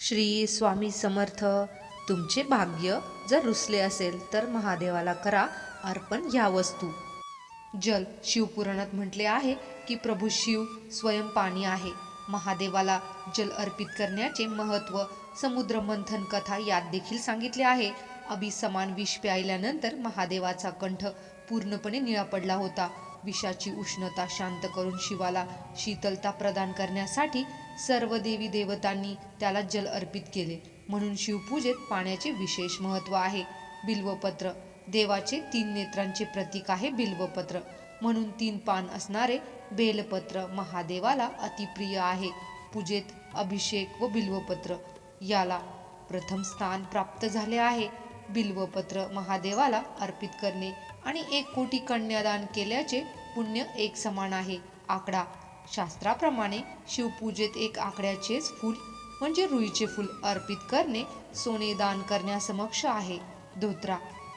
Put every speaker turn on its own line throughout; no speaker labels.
श्री स्वामी समर्थ तुमचे भाग्य जर रुसले असेल तर महादेवाला करा अर्पण ह्या वस्तू. जल शिवपुराणात म्हटले आहे की प्रभू शिव स्वयं पाणी आहे. महादेवाला जल अर्पित करण्याचे महत्त्व समुद्र मंथन कथा यात देखील सांगितले आहे. अभिसमान विष प्यायल्यानंतर महादेवाचा कंठ पूर्णपणे निळा पडला होता. विषाची उष्णता शांत करून शिवाला शीतलता प्रदान करण्यासाठी सर्व देवी देवतांनी त्याला जल अर्पित केले. म्हणून शिवपूजेत पाण्याचे विशेष महत्त्व आहे. बिल्वपत्र. देवाचे तीन नेत्रांचे प्रतीक आहे बिल्वपत्र. म्हणून तीन पान असणारे बेलपत्र महादेवाला अतिप्रिय आहे. पूजेत अभिषेक व बिल्वपत्र. याला प्रथम स्थान प्राप्त झाले आहे. बिल्वपत्र महादेवाला अर्पित करणे आणि एक कोटी कन्यादान केल्याचे पुण्य एक समान आहे. आकडा शास्त्राप्रमाणे शिवपूजेत एक आकड्याचेच फूल म्हणजे रुईचे फूल अर्पित करणे सोने दान करण्यासमक्ष आहे. धोत्रा.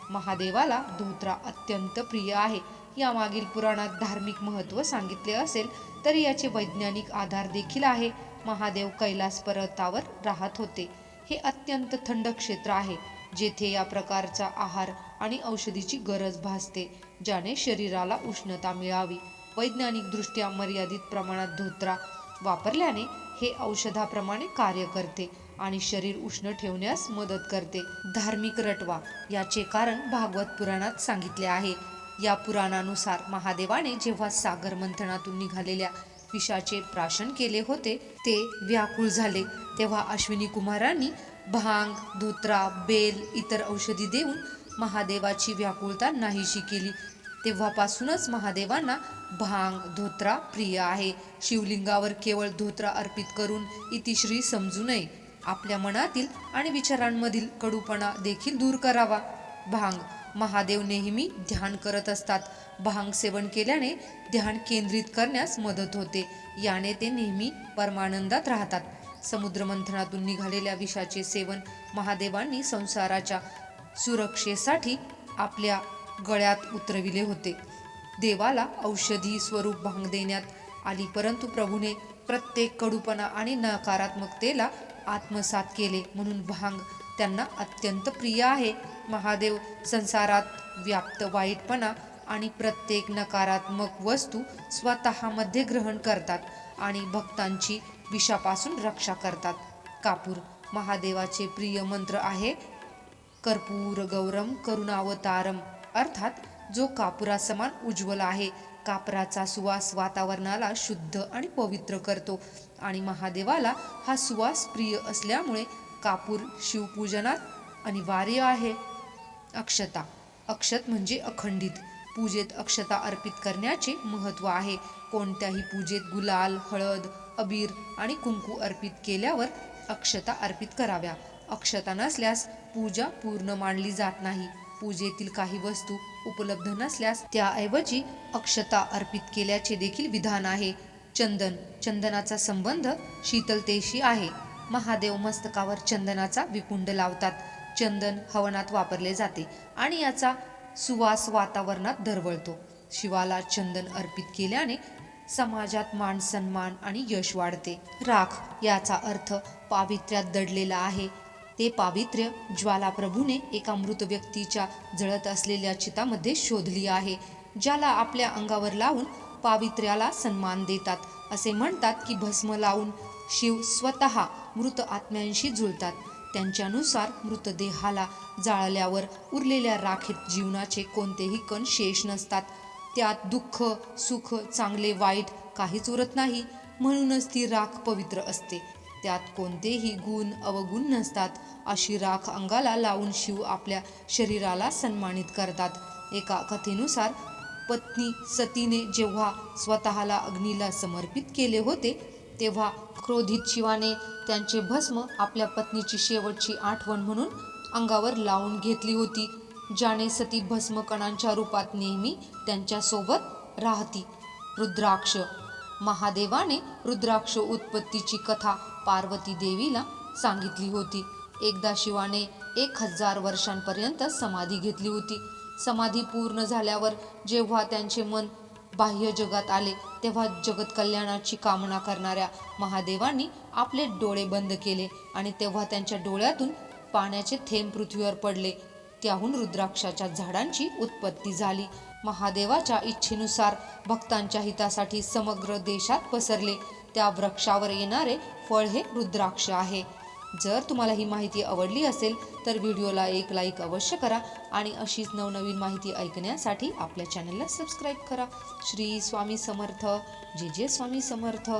महादेवाला धोत्रा अत्यंत प्रिय आहे. यामागील पुराणात धार्मिक महत्त्व सांगितले असेल तरी याचे वैज्ञानिक आधार देखील आहे. महादेव कैलास पर्वतावर राहत होते. हे अत्यंत थंड क्षेत्र आहे जेथे या प्रकारचा आहार आणि औषधीची गरज भासते ज्याने शरीराला उष्णता मिळावी. वैज्ञानिकदृष्ट्या मर्यादित प्रमाणात धोत्रा वापरल्याने हे औषधाप्रमाणे कार्य करते आणि शरीर उष्ण ठेवण्यास मदत करते. धार्मिक रटवा याचे कारण भागवत पुराणात सांगितले आहे. या पुराणानुसार महादेवाने जेव्हा सागर मंथनातून निघालेल्या विषाचे प्राशन केले होते ते व्याकुळ झाले. तेव्हा अश्विनी कुमारांनी भांग धोत्रा बेल इतर औषधी देऊन महादेवाची व्याकुळता नाहीशी केली. तेव्हापासूनच महादेवांना भांग धोत्रा प्रिय आहे. शिवलिंगावर केवळ धोत्रा अर्पित करून इतिश्री समजू नये. आपल्या मनातील आणि विचारांमधील कडूपणा देखील दूर करावा. भांग महादेव नेहमी ध्यान करत असतात. भांग सेवन केल्याने ध्यान केंद्रित करण्यास मदत होते. याने ते नेहमी परमानंदात राहतात. समुद्रमंथनातून निघालेल्या विषाचे सेवन महादेवांनी संसाराच्या सुरक्षेसाठी आपल्या गळ्यात उतरविले होते. देवाला औषधी स्वरूप भांग देण्यात आली परंतु प्रभूने प्रत्येक कडूपणा आणि नकारात्मकतेला आत्मसात केले म्हणून भांग त्यांना अत्यंत प्रिय आहे. महादेव संसारात व्याप्त वाईटपणा आणि प्रत्येक नकारात्मक वस्तू स्वतःमध्ये ग्रहण करतात आणि भक्तांची विषापासून रक्षा करतात. कापूर महादेवाचे प्रिय मंत्र आहे कर्पूर गौरम करुणावतारम. अर्थात जो कापुरासमान उज्ज्वल आहे कापराचा सुवास वातावरणाला शुद्ध आणि पवित्र करतो आणि महादेवाला हा सुवास प्रिय असल्यामुळे कापूर शिवपूजनात अनिवार्य आहे. अक्षता अक्षत म्हणजे अखंडित. पूजेत अक्षता अर्पित करण्याचे महत्त्व आहे. कोणत्याही पूजेत गुलाल हळद अबीर आणि कुंकू अर्पित केल्यावर अक्षता अर्पित कराव्या. अक्षता नसल्यास पूजा पूर्ण मानली जात नाही. पूजेतील काही वस्तू उपलब्ध नसल्यास त्याऐवजी अक्षता अर्पित केल्याचे देखील विधान आहे. चंदन चंदनाचा संबंध शीतलतेशी आहे. महादेव मस्तकावर चंदनाचा विकुंड लावतात. चंदन हवनात वापरले जाते आणि याचा सुवास वातावरणात दरवळतो. शिवाला चंदन अर्पित केल्याने समाजात मान सन्मान आणि यश वाढते. राख याचा अर्थ पावित्र्यात दडलेला आहे. ते पावित्र्य ज्वालाप्रभूने एका मृत व्यक्तीच्या जळत असलेल्या चितामध्ये शोधली आहे ज्याला आपल्या अंगावर लावून पावित्र्याला सन्मान देतात. असे म्हणतात की भस्म लावून शिव स्वतः मृत आत्म्यांशी जुळतात. त्यांच्यानुसार मृतदेहाला जाळल्यावर उरलेल्या राखेत जीवनाचे कोणतेही कण शेष नसतात. त्यात दुःख सुख चांगले वाईट काहीच उरत नाही. म्हणूनच ती राख पवित्र असते. त्यात कोणतेही गुण अवगुण नसतात अशी राख अंगाला लावून शिव आपल्या शरीराला सन्मानित करतात. एका कथेनुसार पत्नी सतीने जेव्हा स्वतःला अग्नीला समर्पित केले होते तेव्हा क्रोधित शिवाने त्यांचे भस्म आपल्या पत्नीची शेवटची आठवण म्हणून अंगावर लावून घेतली होती ज्याने सती भस्मकणांच्या रूपात नेहमी त्यांच्यासोबत राहती. रुद्राक्ष. महादेवाने रुद्राक्ष उत्पत्तीची कथा पार्वती देवीला सांगितली होती. एकदा शिवाने एक हजार वर्षांपर्यंत समाधी घेतली होती. समाधी पूर्ण झाल्यावर जेव्हा त्यांचे मन बाह्य जगात आले तेव्हा जगत कल्याणाची कामना करणाऱ्या महादेवांनी आपले डोळे बंद केले आणि तेव्हा त्यांच्या डोळ्यातून पाण्याचे थेंब पृथ्वीवर पडले. त्याहून रुद्राक्षाच्या झाडांची उत्पत्ती झाली. महादेवाच्या इच्छेनुसार भक्तांच्या हितासाठी समग्र देशात पसरले. त्या वृक्षावर येणारे फळ हे रुद्राक्ष आहे. जर तुम्हाला ही माहिती आवडली असेल तर व्हिडिओला एक लाईक अवश्य करा आणि अशीच नवनवीन माहिती ऐकण्यासाठी आपल्या चॅनलला सबस्क्राईब करा. श्री स्वामी समर्थ. जे जे स्वामी समर्थ.